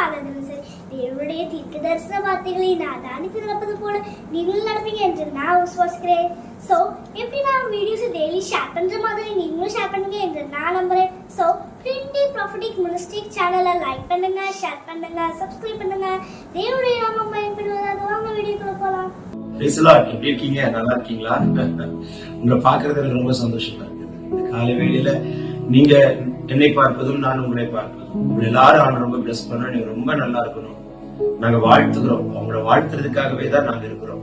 தரிசன சரி தேவனுடைய தீர்க்க தரிசன வார்த்தைகளை நான் தானித்து நடப்பது போல நீங்களும் நடப்பீங்க என்று நான் விசுவாசிக்கிறேன் ஸோ எப்படி நான் வீடியோஸ் டெய்லி ஷேர் பண்ற மாதிரி நீங்களும் ஷேர் பண்ணுங்க என்று நான் நம்புறேன் ஸோ பிரிண்டி ப்ராஃபிட்டிக் மினிஸ்டிக் சேனலை லைக் பண்ணுங்க ஷேர் பண்ணுங்க சப்ஸ்கிரைப் பண்ணுங்க தேவனுடைய நாமம் பயன்படுவதாக வாங்க வீடியோக்குள்ள போகலாம் பேசலா எப்படி இருக்கீங்க நல்லா இருக்கீங்களா உங்களை பார்க்கறதுல ரொம்ப சந்தோஷமா இருக்குது இந்த காலை வேளையில நீங்க என்னை பார்ப்பதும் நான் உங்களை பார்ப்பேன் உங்களை எல்லாரும் ஆண்டு ரொம்ப பிளஸ் பண்ண நீங்க ரொம்ப நல்லா இருக்கணும். நாங்க வாழ்த்துக்கிறோம் அவங்கள வாழ்த்துறதுக்காகவே தான் நாங்க இருக்கிறோம்.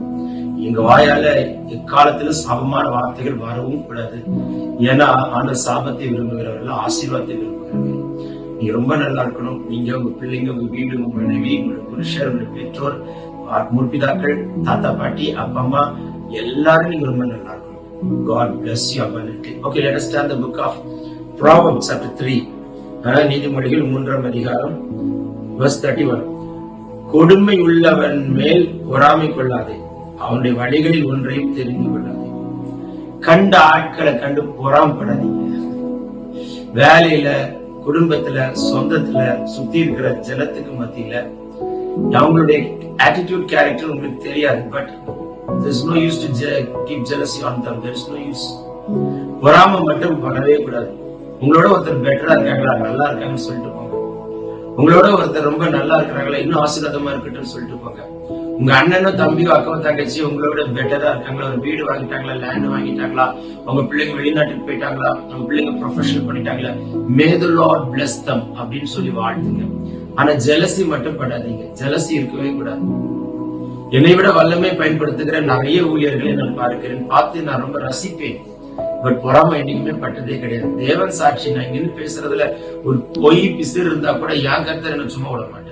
எங்க வாயால எக்காலத்துல சாபமான வார்த்தைகள் வரவும் கூடாது. ஏன்னா ஆண்டு சாபத்தை விரும்புகிறவர்கள் ஆசீர்வாதத்தை விரும்புகிறவர்கள் நீங்க ரொம்ப நல்லா இருக்கணும். நீங்க உங்க பிள்ளைங்க உங்க வீடு உங்க மனைவி உங்க புருஷர் உங்க பெற்றோர் முற்பிதாக்கள் தாத்தா பாட்டி அப்பா அம்மா எல்லாரும் நீங்க ரொம்ப நல்லா இருக்கணும். God bless you abundantly. Okay, let us start the book of Proverbs chapter 3. நீதிமொழிகள் மூன்றாம் அதிகாரம் verse 31. கொடுமை உள்ளவன் மேல் பொறாமை கொள்ளாதே. அவனுடைய வழிகளில் ஒன்றையும் தெரிந்து கொள்ளாதே. கண்ட ஆட்களை கண்டு பொறாமப்படாதீங்க வேலையில குடும்பத்துல சொந்தத்துல சுத்தி இருக்கிற ஜனத்துக்கு மத்தியில அவங்களுடைய ஆட்டிடியூட் கேரக்டர் உங்களுக்கு தெரியாது. But there's no use to keep jealousy on them. There's no use. பொறாம மட்டும் பண்ணவே கூடாது. உங்களோட ஒருத்தர் பெட்டரா இருக்காங்களா? நல்லா இருக்காங்கன்னு சொல்லிட்டு போங்க. உங்களோட ஒருத்தர் ரொம்ப நல்லா இருக்கிறாங்களா? இன்னும் ஆசீர்வாதமா இருக்கட்டும்னு சொல்லிட்டு போங்க. உங்க அண்ணனும் தம்பியும் அக்காவும் தங்கச்சி உங்களோட பெட்டரா இருக்காங்களா? ஒரு வீடு வாங்கிட்டாங்களா? லேண்ட் வாங்கிட்டாங்களா? உங்க பிள்ளைங்க வெளிநாட்டுக்கு போயிட்டாங்களா? உங்க பிள்ளைங்க ப்ரொஃபஷனல் பண்ணிட்டாங்களா? மேது லார்ட் பிளஸ் தம் அப்படின்னு சொல்லி வாழ்த்துங்க. ஆனா ஜெலசி மட்டும் படாதீங்க. ஜெலசி இருக்கவே கூடாது. என்னை விட வல்லமை பயன்படுத்துகிற நிறைய ஊழியர்களை நான் பார்க்கிறேன். பார்த்து நான் ரொம்ப ரசிப்பேன். பட் பொறாம என்னைக்குமே பட்டதே கிடையாது. தேவன் சாட்சி நான் இங்க நின்னு பேசுறதுல ஒரு பொய் பிசிறு இருந்தா கூட என் கருத்தர் என்ன சும்மா விட மாட்டேன்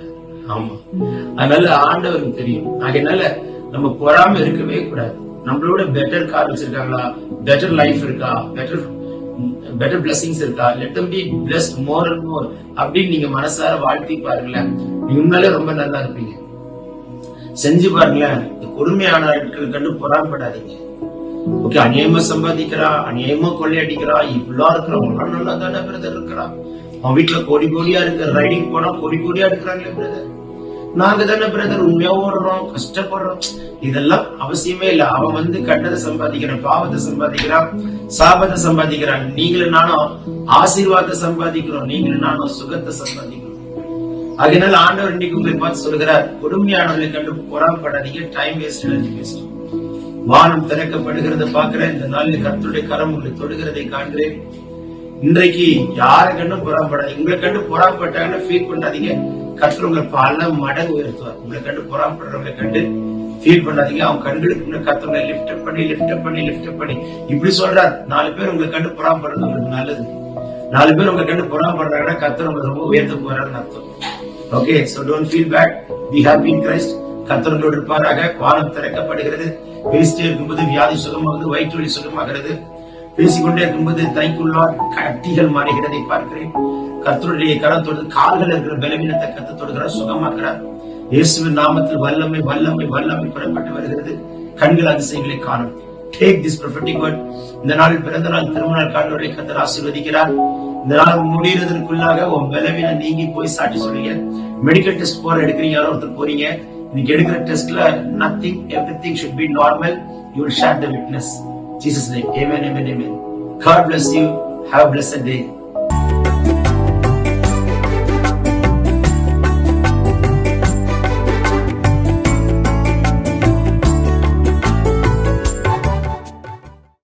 ஆமா. அதனால ஆண்டவருக்கு தெரியும். அதனால நம்ம பொறாம இருக்கவே கூடாது. நம்மளோட பெட்டர் கார் வச்சிருக்காங்களா? பெட்டர் லைஃப் இருக்கா? பெட்டர் பெட்டர் பிளஸிங்ஸ் இருக்கா? Let be blessed more and more அப்படின்னு நீங்க மனசார வாழ்த்தி பாருங்களேன். நீங்க உண்மையிலே ரொம்ப நல்லா இருப்பீங்க. செஞ்சு பாருங்களேன். இந்த கொடுமையான ஆட்கள் கண்டு பொறாமப்படாதீங்க. ஓகே அநியாயமா சம்பாதிக்கிறா அநியாயமா கொள்ளையடிக்கிறா இப்படிலாம் இருக்கிறவங்க நல்லா தானே பிரதர் இருக்கிறா. அவன் வீட்டுல கோடி கோடியா இருக்கு ரைடிங் போனா கோடி கோடியா இருக்கிறாங்களே பிரதர் நாங்க தானே பிரதர் உண்மையா ஓடுறோம் கஷ்டப்படுறோம். இதெல்லாம் அவசியமே இல்ல. அவன் வந்து கண்டதை சம்பாதிக்கிறான் பாவத்தை சம்பாதிக்கிறான் சாபத்தை சம்பாதிக்கிறான். நீங்களும் நானும் ஆசீர்வாதத்தை சம்பாதிக்கிறோம் நீங்களும் நானும் சுகத்தை சம்பாதிக்கிறோம். அதனால ஆண்டவர் இன்னைக்கு உங்களை பார்த்து சொல்கிறார் கொடுமையானவர்களை கண்டு பொறாமப்படாதீங்க டைம் வேஸ்ட் எனர்ஜி வேஸ்ட் வானம் திறக்கப்படுகிறத பார்க்கிறேன். இந்த நாளில் கருத்துடைய கரம் உங்களை தொடுகிறதை காண்கிறேன். இன்றைக்கு யாரை கண்டும் பொறாமப்படாதீங்க. உங்களை கண்டு பொறாமப்பட்டாங்கன்னு ஃபீல் பண்ணாதீங்க. கர்த்தர் உங்களை பல மடங்கு உயர்த்துவார். உங்களை கண்டு பொறாமப்படுறவங்களை கண்டு ஃபீல் பண்ணாதீங்க. அவங்க கண்களுக்கு முன்னாடி லிஃப்ட் பண்ணி லிஃப்ட் பண்ணி லிஃப்ட் பண்ணி. இப்படி சொல்றார். நாலு பேர் உங்களை கண்டு பொறாமப்படுறது உங்களுக்கு நல்லது. நாலு பேர் உங்களை கண்டு பொறாமப்படுறாங்கன்னா கர்த்தர் உங்களை ரொம்ப உயர்த்த போறாருன்னு அர்த்தம். Okay so don't feel bad be happy in Christ கத்தர்களோடு இருப்பாராக வானம் திறக்கப்படுகிறது. பேசிட்டே இருக்கும்போது வியாதி சுகமாகுது வயிற்று வலி சுகமாகிறது. பேசிக்கொண்டே இருக்கும்போது தைக்குள்ளார் கட்டிகள் மாறுகிறதை பார்க்கிறேன். கர்த்தருடைய கரம் கால்கள் இருக்கிற பலவீனத்தை கத்து தொடுகிறார் சுகமாக்குறார் இயேசுவின் நாமத்தில் வல்லமை வல்லமை வல்லமை புறப்பட்டு வருகிறது. கண்கள் அதிசயங்களை காணும். டேக் திஸ் ப்ரொஃபட்டிக் வேர்ட் இந்த நாளில் பிறந்த நாள் திருமண நாள் கத்தர் ஆசீர்வதிக்கிறார். இந்த நாள் முடிகிறதுக்குள்ளாக உன் பலவீனம் நீங்கி போய் சாட்டி சொல்றீங்க மெடிக்கல் டெஸ்ட் போற எடுக்கிறீங்க யாரோ ஒருத்தர் போறீங்க. இன்னைக்கு எடுக்கிற டெஸ்ட்ல nothing everything should be normal you will share the witness Jesus name amen amen amen God bless you have a blessed day